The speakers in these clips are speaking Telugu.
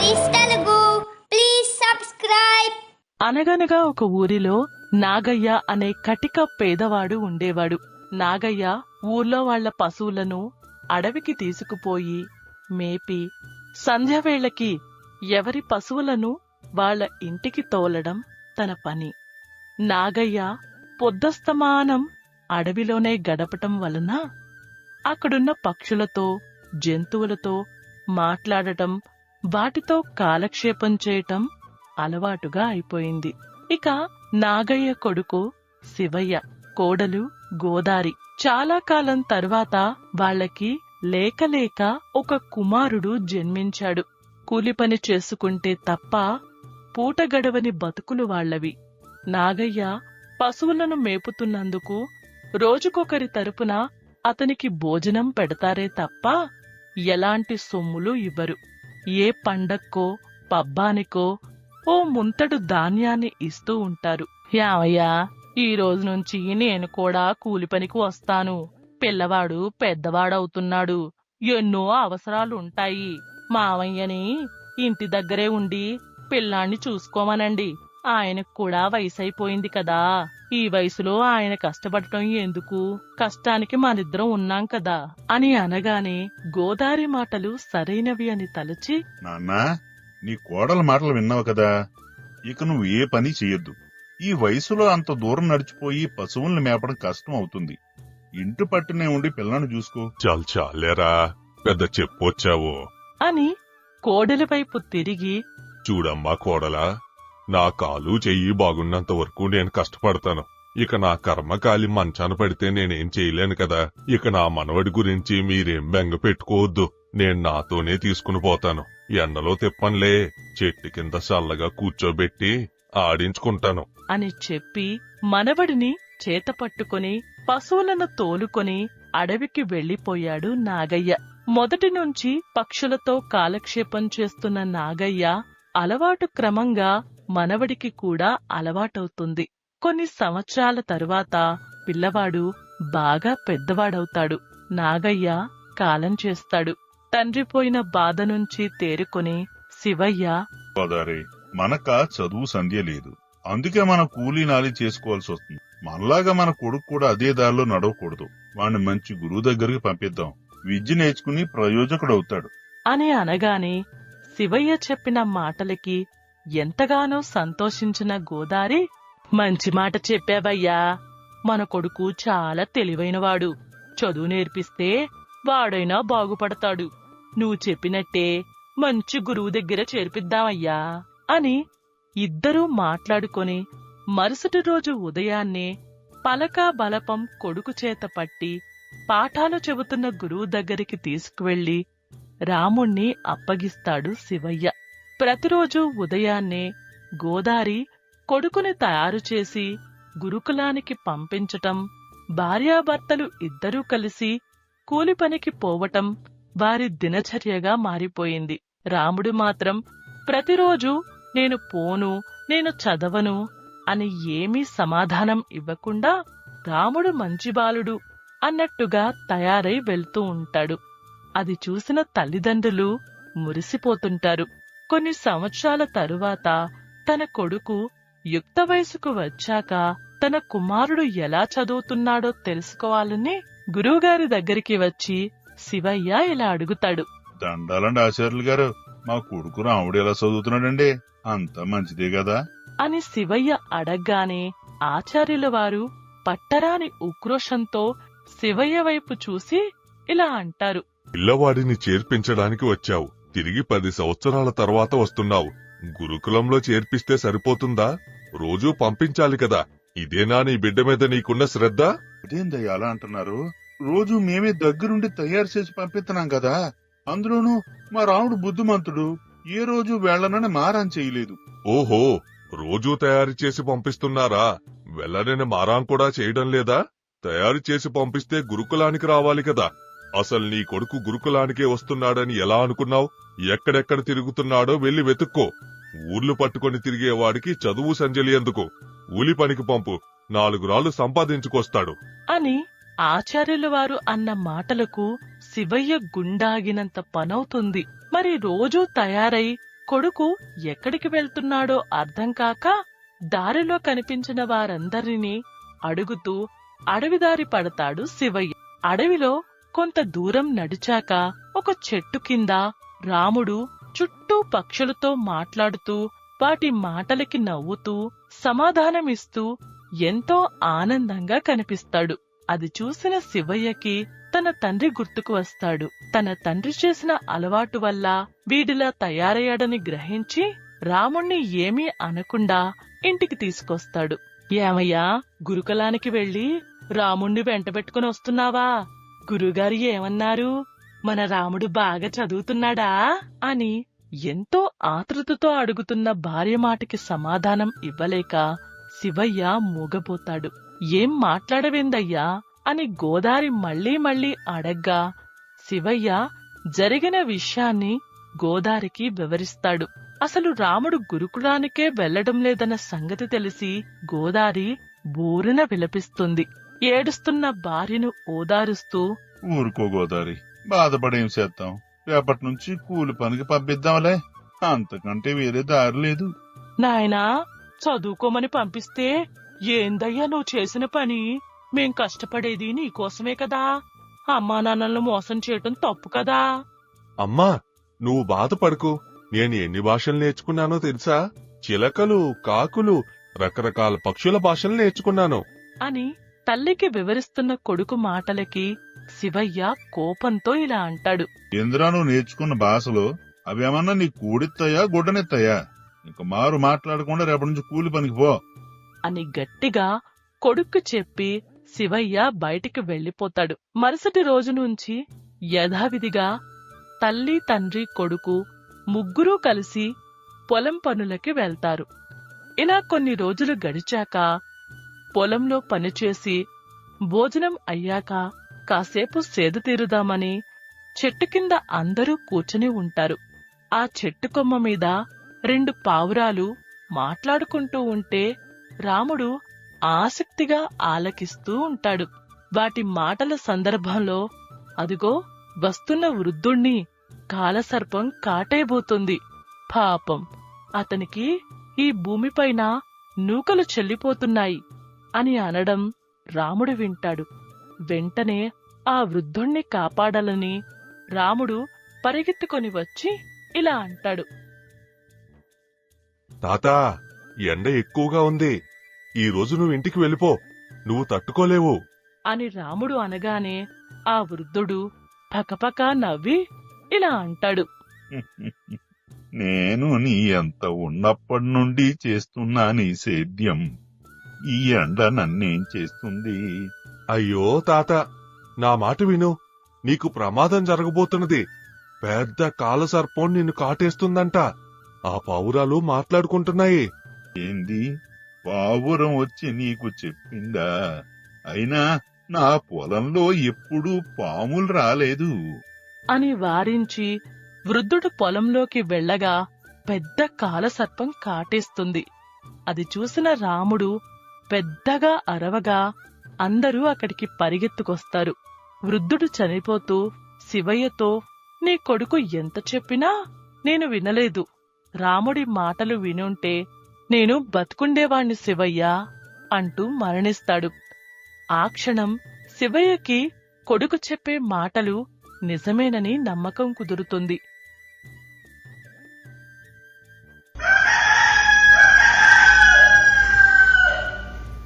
Stories Telugu please subscribe. అనగనగా ఒక ఊరిలో నాగయ్య అనే కటిక పేదవాడు ఉండేవాడు. నాగయ్య ఊర్లో వాళ్ళ పశువులను అడవికి తీసుకుపోయి మేపి సంధ్యవేళకి ఎవరి పశువులను వాళ్ళ ఇంటికి తోలడం తన పని. నాగయ్య పొద్దస్తమానం అడవిలోనే గడపటం వలన అక్కడున్న పక్షులతో జంతువులతో మాట్లాడటం వాటితో కాలక్షేపం చేయటం అలవాటుగా అయిపోయింది. ఇక నాగయ్య కొడుకు శివయ్య కోడలు గోదారి చాలా కాలం తర్వాత వాళ్ళకి లేకలేక ఒక కుమారుడు జన్మించాడు. కూలి పని చేసుకుంటే తప్ప పూట గడవని బతుకులు వాళ్ళవి. నాగయ్య పశువులను మేపుతున్నందుకు రోజుకొకరి తరపున అతనికి భోజనం పెడతారే తప్ప ఎలాంటి సొమ్ములు ఇవ్వరు. ఏ పండక్కో పబ్బానికో ఓ ముంతడు ధాన్యాన్ని ఇస్తూ ఉంటారు. యావయ్యా ఈ రోజు నుంచి నేను కూడా కూలి పనికి వస్తాను. పిల్లవాడు పెద్దవాడవుతున్నాడు. ఎన్నో అవసరాలు ఉంటాయి మావయ్యని ఇంటి దగ్గరే ఉండి పిల్లాన్ని చూసుకోమనండి. ఆయనకు కూడా వయసైపోయింది కదా. ఈ వయసులో ఆయన కష్టపడటం ఎందుకు? కష్టానికి మనిద్దరం ఉన్నాం కదా. అని అనగానే గోదారి మాటలు సరైనవి అని తలచి నాన్నా నీ కోడల మాటలు విన్నావు కదా. ఇక నువ్వు ఏ పని చెయ్యొద్దు. ఈ వయసులో అంత దూరం నడిచిపోయి పశువుల్ని మేపడం కష్టం అవుతుంది. ఇంటి పట్టునే ఉండి పిల్లను చూసుకో. చాలు చాలేరా. పెద్ద చెప్పొచ్చావు. అని కోడలి వైపు తిరిగి చూడమ్మా కోడలా. నా కాలు చెయ్యి బాగున్నంత వరకు నేను కష్టపడతాను. ఇక నా కర్మకాలి మంచాన పడితే నేనేం చేయలేను కదా. ఇక నా మనవడి గురించి మీరేం బెంగ పెట్టుకోవద్దు. నేను నాతోనే తీసుకుని పోతాను. ఎండలో తిప్పనులే. చెట్టు కింద చల్లగా కూర్చోబెట్టి ఆడించుకుంటాను. అని చెప్పి మనవడిని చేత పట్టుకుని పశువులను తోలుకొని అడవికి వెళ్ళిపోయాడు నాగయ్య. మొదటి నుంచి పక్షులతో కాలక్షేపం చేస్తున్న నాగయ్య అలవాటు క్రమంగా మనవడికి కూడా అలవాటవుతుంది. కొన్ని సంవత్సరాల తరువాత పిల్లవాడు బాగా పెద్దవాడవుతాడు. నాగయ్య కాలం చేస్తాడు. తండ్రి పోయిన బాధ నుంచి తేరుకొని శివయ్య గోదారి మనక చదువు సంధ్య లేదు. అందుకే మన కూలీ నాలి చేసుకోవాల్సి వస్తుంది మనలాగా మన కొడుకు కూడా అదే దారిలో నడవకూడదు. వాడిని మంచి గురువు దగ్గరికి పంపిద్దాం. విద్య నేర్చుకుని ప్రయోజకుడు అవుతాడు అని అనగానే శివయ్య చెప్పిన మాటలకి ఎంతగానో సంతోషించిన గోదారి మంచి మాట చెప్పావయ్యా. మన కొడుకు చాలా తెలివైనవాడు. చదువు నేర్పిస్తే వాడైనా బాగుపడతాడు. నువ్వు చెప్పినట్టే మంచి గురువు దగ్గర చేర్పిద్దామయ్యా అని ఇద్దరూ మాట్లాడుకొని మరుసటి రోజు ఉదయాన్నే పలకా బలపం కొడుకు చేత పట్టి పాఠాలు చెబుతున్న గురువు దగ్గరికి తీసుకువెళ్ళి రాముణ్ణి అప్పగిస్తాడు శివయ్య. ప్రతిరోజు ఉదయాన్నే గోదారి కొడుకుని తయారు చేసి గురుకులానికి పంపించటం భార్యాభర్తలు ఇద్దరూ కలిసి కూలి పనికి పోవటం వారి దినచర్యగా మారిపోయింది. రాముడు మాత్రం ప్రతిరోజు నేను పోను నేను చదవను అని ఏమీ సమాధానం ఇవ్వకుండా రాముడు మంచి బాలుడు అన్నట్టుగా తయారై వెళ్తూ ఉంటాడు. అది చూసిన తల్లిదండ్రులు మురిసిపోతుంటారు. కొన్ని సంవత్సరాల తరువాత తన కొడుకు యుక్త వయసుకు వచ్చాక తన కుమారుడు ఎలా చదువుతున్నాడో తెలుసుకోవాలని గురువుగారి దగ్గరికి వచ్చి శివయ్య ఇలా అడుగుతాడు. దండాలండి ఆచార్యులు గారు మా కొడుకు రాముడు ఎలా చదువుతున్నాడండి? అంత మంచిదే కదా? అని శివయ్య అడగ్గానే ఆచార్యుల వారు పట్టరాని ఉక్రోషంతో శివయ్య వైపు చూసి ఇలా అంటారు. పిల్లవాడిని చేర్పించడానికి వచ్చావు. తిరిగి పది సంవత్సరాల తర్వాత వస్తున్నావు. గురుకులంలో చేర్పిస్తే సరిపోతుందా? రోజూ పంపించాలి కదా. ఇదేనా నీ బిడ్డ మీద నీకున్న శ్రద్ధ? అదేందయ్య అలా అంటున్నారు? రోజు మేమే దగ్గరుండి తయారు చేసి పంపిస్తున్నాం కదా. అందులోనూ మా రాముడు బుద్ధిమంతుడు ఏ రోజు వెళ్ళనని మారం చేయలేదు. ఓహో రోజూ తయారు చేసి పంపిస్తున్నారా? వెళ్ళనని మారాం కూడా చేయడం లేదా? తయారు చేసి పంపిస్తే గురుకులానికి రావాలి కదా. అసలు నీ కొడుకు గురుకులానికే వస్తున్నాడని ఎలా అనుకున్నావు? ఎక్కడెక్కడ తిరుగుతున్నాడో వెళ్ళి వెతుక్కో. ఊర్లు పట్టుకొని తిరిగేవాడికి చదువు సంజలి ఎందుకు? ఊలి పనికి పంపు. నాలుగు రాళ్ళు సంపాదించుకొస్తాడు. అని ఆచార్యుల వారు అన్న మాటలకు శివయ్య గుండాగినంత పనవుతుంది. మరి రోజూ తయారై కొడుకు ఎక్కడికి వెళ్తున్నాడో అర్థం కాక దారిలో కనిపించిన వారందరినీ అడుగుతూ అడవిదారి పడతాడు శివయ్య. అడవిలో కొంత దూరం నడిచాక ఒక చెట్టు కింద రాముడు చుట్టూ పక్షులతో మాట్లాడుతూ వాటి మాటలకి నవ్వుతూ సమాధానమిస్తూ ఎంతో ఆనందంగా కనిపిస్తాడు. అది చూసిన శివయ్యకి తన తండ్రి గుర్తుకు వస్తాడు. తన తండ్రి చేసిన అలవాటు వల్ల వీడిలా తయారయ్యాడని గ్రహించి రాముణ్ణి ఏమీ అనకుండా ఇంటికి తీసుకొస్తాడు. ఏమయ్యా గురుకులానికి వెళ్ళి రాముణ్ణి వెంటబెట్టుకుని వస్తున్నావా? గురుగారు ఏమన్నారు? మన రాముడు బాగా చదువుతున్నాడా? అని ఎంతో ఆతృతతో అడుగుతున్న భార్య మాటకి సమాధానం ఇవ్వలేక శివయ్య మూగపోతాడు. ఏం మాట్లాడవేందయ్యా? అని గోదారి మళ్ళీ మళ్ళీ అడగ్గా శివయ్య జరిగిన విషయాన్ని గోదారికి వివరిస్తాడు. అసలు రాముడు గురుకులానికే వెళ్ళడం లేదన్న సంగతి తెలిసి గోదారి బోరున విలపిస్తుంది. ఏడుస్తున్న భార్యను ఓదారుస్తూ ఊరుకో గోదారి బాధపడేం చేద్దాం రేపటి నుంచి కూలి పనికి పంపిద్దాంలే. అంతకంటే వేరే దారి లేదు. నాయనా చదువుకోమని పంపిస్తే ఏందయ్యా నువ్వు చేసిన పని? మేం కష్టపడేది నీకోసమే కదా. అమ్మా నాన్నలను మోసం చేయటం తప్పు కదా. అమ్మా నువ్వు బాధపడకు. నేను ఎన్ని భాషలు నేర్చుకున్నానో తెలుసా? చిలకలు కాకులు రకరకాల పక్షుల భాషలు నేర్చుకున్నాను. అని తల్లికి వివరిస్తున్న కొడుకు మాటలకి శివయ్య కోపంతో ఇలా అంటాడు. ఇంద్రా నువ్వు నేర్చుకున్న భాషలో అవేమన్నా నీ కూడెత్తాయా గుడ్డనెత్తాయా? ఇంక మారు మాట్లాడకుండా రేపటి నుంచి కూలి పనికి పో. అని గట్టిగా కొడుక్కు చెప్పి శివయ్య బయటికి వెళ్ళిపోతాడు మరుసటి రోజు నుంచి యథావిధిగా తల్లి తండ్రి కొడుకు ముగ్గురూ కలిసి పొలం పనులకి వెళ్తారు. ఇలా కొన్ని రోజులు గడిచాక పొలంలో పనిచేసి భోజనం అయ్యాక కాసేపు సేద తీరుదామని చెట్టు కింద అందరూ కూర్చుని ఉంటారు. ఆ చెట్టు కొమ్మ మీద రెండు పావురాలు మాట్లాడుకుంటూ ఉంటే రాముడు ఆసక్తిగా ఆలకిస్తూ ఉంటాడు. వాటి మాటల సందర్భంలో అదిగో వస్తున్న వృద్ధుణ్ణి కాలసర్పం కాటేబోతుంది. పాపం అతనికి ఈ భూమిపైన నూకలు చెల్లిపోతున్నాయి. అని అనడం రాముడు వింటాడు. వెంటనే ఆ వృద్ధుణ్ణి కాపాడాలని రాముడు పరిగెత్తుకొని వచ్చి ఇలా అంటాడు. తాతా ఎండ ఎక్కువగా ఉంది. ఈ రోజు నువ్వు ఇంటికి వెళ్ళిపో. నువ్వు తట్టుకోలేవు. అని రాముడు అనగానే ఆ వృద్ధుడు పకపక నవ్వి ఇలా అంటాడు. నేను నీ ఎంత ఉన్నప్పటి నుండి చేస్తున్నా నీ సేద్యం. ఈ ఎండ నన్నేం చేస్తుంది? అయ్యో తాత నా మాట విను. నీకు ప్రమాదం జరగబోతున్నది. పెద్ద కాలసర్పం నిన్ను కాటేస్తుందంట. ఆ పావురాలు మాట్లాడుకుంటున్నాయి. ఏంది? పావురం వచ్చి నీకు చెప్పిందా? అయినా నా పొలంలో ఎప్పుడూ పాములు రాలేదు. అని వారించి వృద్ధుడు పొలంలోకి వెళ్ళగా పెద్ద కాలసర్పం కాటేస్తుంది. అది చూసిన రాముడు పెద్దగా అరవగా అందరూ అక్కడికి పరిగెత్తుకొస్తారు. వృద్ధుడు చనిపోతూ శివయ్యతో నీ కొడుకు ఎంత చెప్పినా నేను వినలేదు. రాముడి మాటలు వినుంటే నేను బతుకుండేవాణ్ణి శివయ్య అంటూ మరణిస్తాడు. ఆ క్షణం శివయ్యకి కొడుకు చెప్పే మాటలు నిజమేనని నమ్మకం కుదురుతుంది.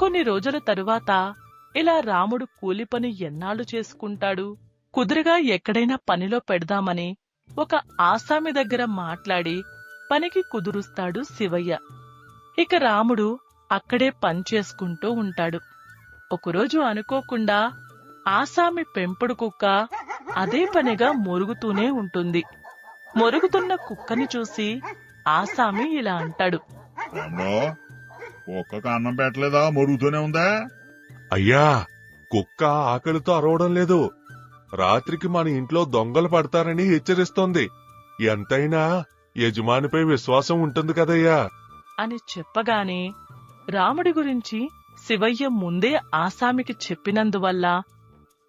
కొన్ని రోజుల తరువాత ఇలా రాముడు కూలిపని ఎన్నాళ్ళు చేసుకుంటాడు? కుదురుగా ఎక్కడైనా పనిలో పెడదామని ఒక ఆసామి దగ్గర మాట్లాడి పనికి కుదురుస్తాడు శివయ్య. ఇక రాముడు అక్కడే పని చేసుకుంటూ ఉంటాడు. ఒకరోజు అనుకోకుండా ఆసామి పెంపుడు కుక్క అదే పనిగా మొరుగుతూనే ఉంటుంది. మొరుగుతున్న కుక్కని చూసి ఆసామి ఇలా అంటాడు. అమ్మో ఒక్కకు అన్నం పెట్టలేదా? మరుగుతూనే ఉందా? అయ్యా కుక్క ఆకలితో అరవడం లేదు. రాత్రికి మన ఇంట్లో దొంగలు పడతారని హెచ్చరిస్తోంది. ఎంతైనా యజమానిపై విశ్వాసం ఉంటుంది కదయ్యా. అని చెప్పగానే రాముడి గురించి శివయ్య ముందే ఆసామికి చెప్పినందువల్ల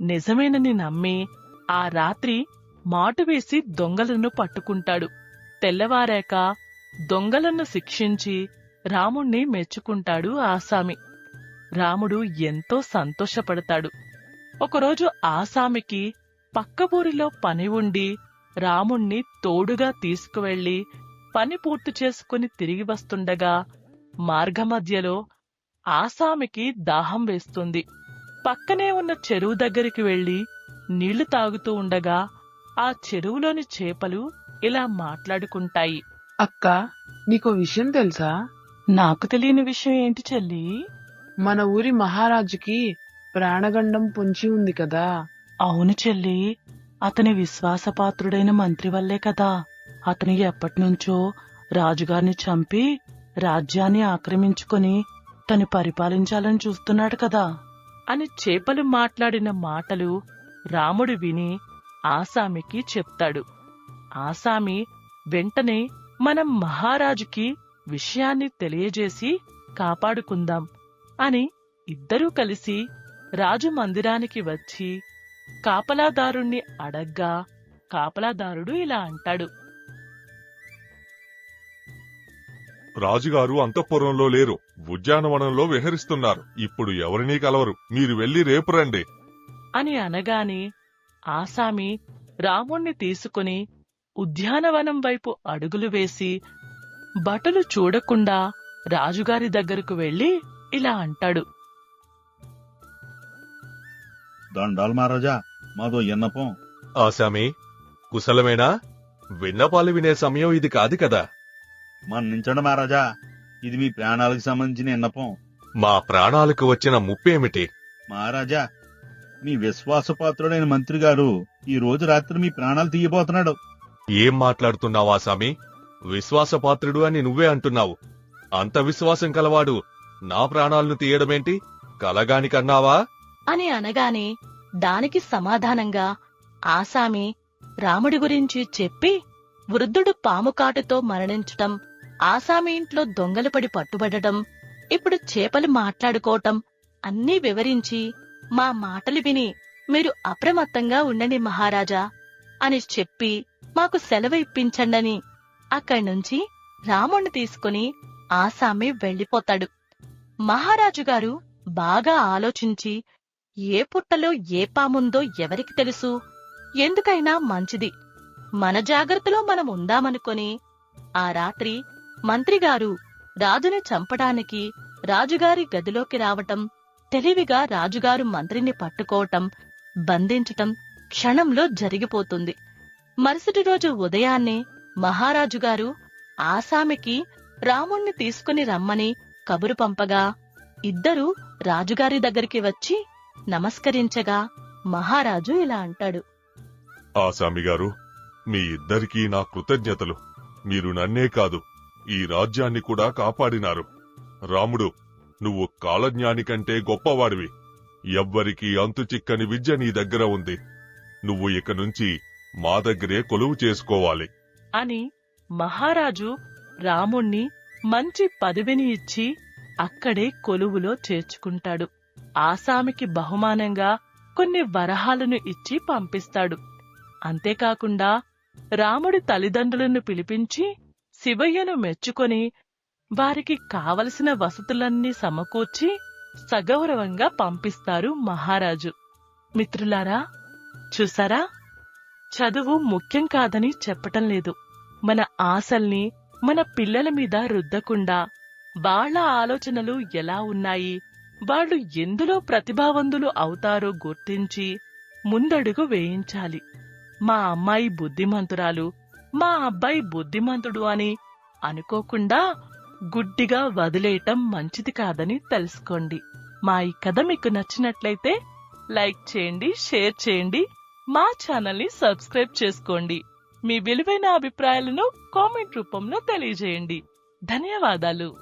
నిజమేనని నమ్మి ఆ రాత్రి మాటు వేసి దొంగలను పట్టుకుంటాడు. తెల్లవారాక దొంగలను శిక్షించి రాముణ్ణి మెచ్చుకుంటాడు ఆసామి రాముడు ఎంతో సంతోషపడతాడు. ఒకరోజు ఆసామికి పక్కబూరిలో పని ఉండి రాముణ్ణి తోడుగా తీసుకువెళ్ళి పని పూర్తి చేసుకుని తిరిగి వస్తుండగా మార్గమధ్యలో ఆసామికి దాహం వేస్తుంది. పక్కనే ఉన్న చెరువు దగ్గరికి వెళ్ళి నీళ్ళు తాగుతూ ఉండగా ఆ చెరువులోని చేపలు ఇలా మాట్లాడుకుంటాయి. అక్క నీకో విషయం తెలుసా? నాకు తెలియని విషయం ఏంటి చెల్లి? మన ఊరి మహారాజుకి ప్రాణగండం పొంచి ఉంది కదా. అవును చెల్లి. అతని విశ్వాసపాత్రుడైన మంత్రి వల్లే కదా. అతని ఎప్పటినుంచో రాజుగారిని చంపి రాజ్యాన్ని ఆక్రమించుకొని తను పరిపాలించాలని చూస్తున్నాడు కదా. అని చేపలు మాట్లాడిన మాటలు రాముడు విని ఆసామికి చెప్తాడు. ఆసామి వెంటనే మనం మహారాజుకి విషయాన్ని తెలియజేసి కాపాడుకుందాం అని ఇద్దరూ కలిసి రాజు మందిరానికి వచ్చి కాపలాదారుణ్ణి అడగ్గా కాపలాదారుడు ఇలా అంటాడు. రాజుగారు అంతఃపురంలో లేరు. ఉద్యానవనంలో విహరిస్తున్నారు. ఇప్పుడు ఎవరినీ కలవరు? మీరు వెళ్ళి రేపు రండి. అని అనగానే ఆసామి రాముణ్ణి తీసుకుని ఉద్యానవనం వైపు అడుగులు వేసి బటులు చూడకుండా రాజుగారి దగ్గరకు వెళ్ళి ఇలా అంటాడు. దండాలు మహారాజా మాదో ఎన్నపం. ఆసామి కుశలమేనా? విన్నపాలు వినే సమయం ఇది కాదు కదా. మన్నించండి మహారాజా ఇది మీ ప్రాణాలకు సంబంధించిన ఎన్నపం. మా ప్రాణాలకు వచ్చిన ముప్పేమిటి? మహారాజా మీ విశ్వాసపాత్రుడైన మంత్రి గారు ఈ రోజు రాత్రి మీ ప్రాణాలు తీయబోతున్నాడు. ఏం మాట్లాడుతున్నావు ఆసామి విశ్వాసపాత్రుడు అని నువ్వే అంటున్నావు. అంత విశ్వాసం కలవాడు నా ప్రాణాలను తీయడమేంటి? కలగానికన్నావా? అని అనగానే దానికి సమాధానంగా ఆసామి రాముడి గురించి చెప్పి వృద్ధుడు పాముకాటుతో మరణించటం ఆసామి ఇంట్లో దొంగలు పడి పట్టుబడటం ఇప్పుడు చేపలు మాట్లాడుకోవటం అన్నీ వివరించి మా మాటలు విని మీరు అప్రమత్తంగా ఉండండి మహారాజా అని చెప్పి మాకు సెలవు ఇప్పించండని అక్కడ్నుంచి రాముణ్ణి తీసుకుని ఆసామి వెళ్ళిపోతాడు మహారాజు గారు బాగా ఆలోచించి ఏ పుట్టలో ఏ పాముందో ఎవరికి తెలుసు? ఎందుకైనా మంచిది. మన జాగ్రత్తలో మనం ఉందామనుకొని ఆ రాత్రి మంత్రిగారు రాజుని చంపడానికి రాజుగారి గదిలోకి రావటం తెలివిగా రాజుగారు మంత్రిని పట్టుకోవటం బంధించటం క్షణంలో జరిగిపోతుంది. మరుసటి రోజు ఉదయాన్నే మహారాజుగారు ఆసామికి రాముణ్ణి తీసుకుని రమ్మని కబురు పంపగా ఇద్దరూ రాజుగారి దగ్గరికి వచ్చి నమస్కరించగా మహారాజు ఇలా అంటాడు. ఆసామిగారు మీ ఇద్దరికీ నా కృతజ్ఞతలు. మీరు నన్నే కాదు ఈ రాజ్యాన్ని కూడా కాపాడినారు. రాముడు నువ్వు కాలజ్ఞాని కంటే గొప్పవాడివి. ఎవ్వరికీ అంతు చిక్కని విద్య నీ దగ్గర ఉంది. నువ్వు ఇక నుంచి మా దగ్గరే కొలువు చేసుకోవాలి. అని మహారాజు రాముణ్ణి మంచి పదవిని ఇచ్చి అక్కడే కొలువులో చేర్చుకుంటాడు. ఆసామికి బహుమానంగా కొన్ని వరహాలను ఇచ్చి పంపిస్తాడు. అంతేకాకుండా రాముడి తల్లిదండ్రులను పిలిపించి శివయ్యను మెచ్చుకొని వారికి కావలసిన వసతులన్నీ సమకూర్చి సగౌరవంగా పంపిస్తారు మహారాజు. మిత్రులారా చూసారా? చదువు ముఖ్యం కాదని చెప్పటం లేదు. మన ఆశల్ని మన పిల్లల మీద రుద్దకుండా వాళ్ళ ఆలోచనలు ఎలా ఉన్నాయి? వాళ్ళు ఎందులో ప్రతిభావంతులు అవుతారో గుర్తించి ముందడుగు వేయించాలి. మా అమ్మాయి బుద్ధిమంతురాలు మా అబ్బాయి బుద్ధిమంతుడు అని అనుకోకుండా గుడ్డిగా వదిలేయటం మంచిది కాదని తెలుసుకోండి. మా ఈ కథ మీకు నచ్చినట్లయితే లైక్ చేయండి షేర్ చేయండి మా ఛానల్ని సబ్స్క్రైబ్ చేసుకోండి. మీ విలువైన అభిప్రాయాలను కామెంట్ రూపంలో తెలియజేయండి. ధన్యవాదాలు.